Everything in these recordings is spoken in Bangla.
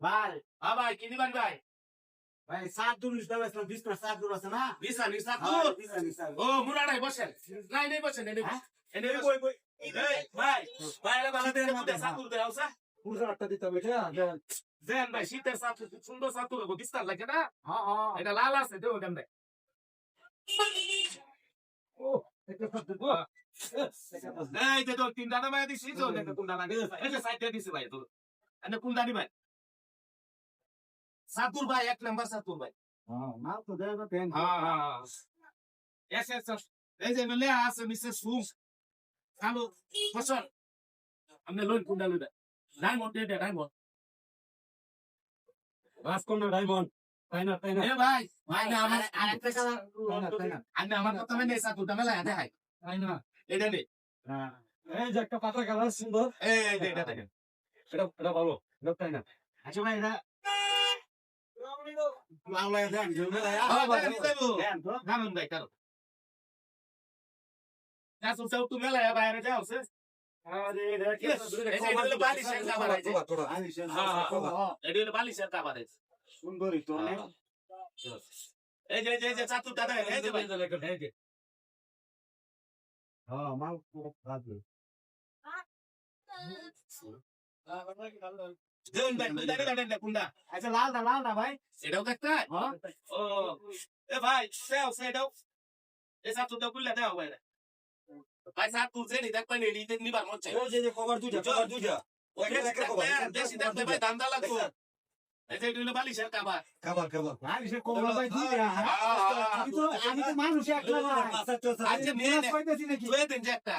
ভাই হ্যাঁ ভাই কি দিবেন ভাই ভাই সাত দূর হিসাবে আসলাম বিছনা সাত দূর আছে না বিসা নিসা হ্যাঁ, দূর। ও মুরাডাই বসেন নাই নাই বসেন এনে হ্যাঁ? এনে। বই, বই। ভাই ভাই বালা শীতের দেন মধ্যে, মধ্যে সাতুর দেও সা পুরো একটা দিতে হবে, আছে? দেন ভাই শীতের সাতু সুন্দর সাতু গো বিস্তার লাগে না হ্যাঁ, হ্যাঁ। এটা লাল আছে দেও কেমনে ও, একটা সাত দূর। ও, একটা সাত দূর। এই যে তোর তিন দানা মায়া দিছি তো কোন দানা এই যে সাইড দিছি ভাই তো এনে কোন দানি ভাই সাতুর ভাই এক নাম্বার সাতুর ভাই? এটা হ্যাঁ। ভালো। আচ্ছা ভাই এটা বালিশের কাবার আছে সুন্দরই তো এই যে এই যে এই যে এই যে এই যে হ্যাঁ মাল পুরো ভালো দেন ভাই কুন্দা দেন দেন কুন্দা আচ্ছা লালটা লালটা ভাই। সেটাও দেখতে হয়? ও এ ভাই সেও সেটাও। এ চাতুরটা কুল্লা দাও ভাই ভাই চাতুর যে নি দেখবেন এডি তে নিবার মন চাই ওই যে যে কভার দুইটা কভার দুইটা। ওই যে কভার বেশি দেখতে ভাই দাম দা লাগবো। এই যে এটা বালিশের কাবার কভার কভার। আমি কভার ভাই দুইটা। আমি তো আমি তো মানুষ একলা ভাই। আচ্ছা মেয়ে কইতেছি নাকি? তুই দিন যে একটা।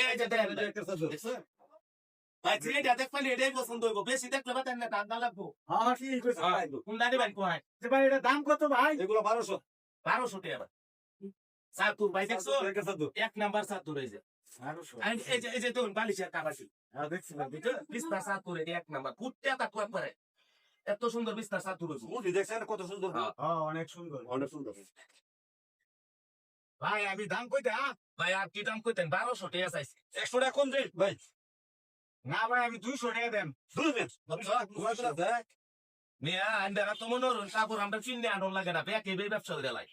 এই যে দেন দেখছেন? ভাই দেখবেন এটাই পছন্দ হইব। বেশি দেখলে বা তেমনি দাম দা লাগবো। হ্যাঁ ঠিক কইছ। ভাই? কুন্দা দিবেন কোহায় যে ভাই এটা দাম কত ভাই? এগুলো বারোশো। বারোশো টাকা চাতুর ভাই দেখছ? এক নাম্বার চাতুর এই এই যে এই যে দেখুন বালিশের কাবার ছিল হ্যাঁ ভাই বিস্তার চাতুর এই এক নাম্বার। ফুটটা তাকু একবারে। এত সুন্দর বিস্তার হইব মুভি দেখছেন? কত সুন্দর হ্যাঁ। হ্যাঁ অনেক সুন্দর। অনেক সুন্দর। ভাই আমি দাম কইতে হ্যাঁ? ভাই আর কি দাম কইতেন? বারোশো টাকা চাইছি। একশো টাকা কম দিন ভাই। না ভাই আমি দুইশো টাকা দেন। মিয়া আন্দারা তো মনে হরুন কাপড় আমরা চিন্তা আনন্দ লাগে না। ব্যাকে বে ব্যবসা করে লাই।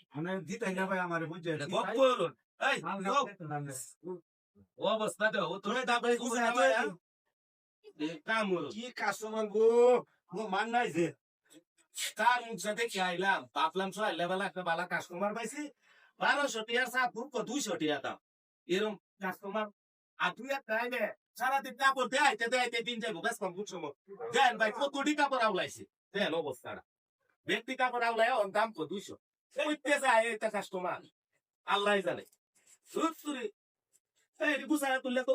দিতে না ভাই আমার বুঝে গপ করুন এই অবস্থা তো ও তো তারপরে কাম হলো কি কাস্টমার গো? মান নাই যে। তার মুখ সাথে কি আইলাম? ভাবলাম ছয় লেভেল একটা বালা কাস্টমার পাইছি। বারোশো টিয়ার সাত দুইশো টিয়া দাম। এরকম কাস্টমার আর তুই একটা আইলে সারাদিন কাপড় দেয়াইতে দেয়াইতে দিন যাব বেশ কম বুঝছ দেন ভাই, কত কোটি কাপড় আউলাইছে দেন অবস্থাটা ব্যক্তি কাপড় আউলাই ওর দাম তো দুইশো। কইতে যায় এটা কাস্টমার আল্লাহ জানে। বুঝা তুললে তো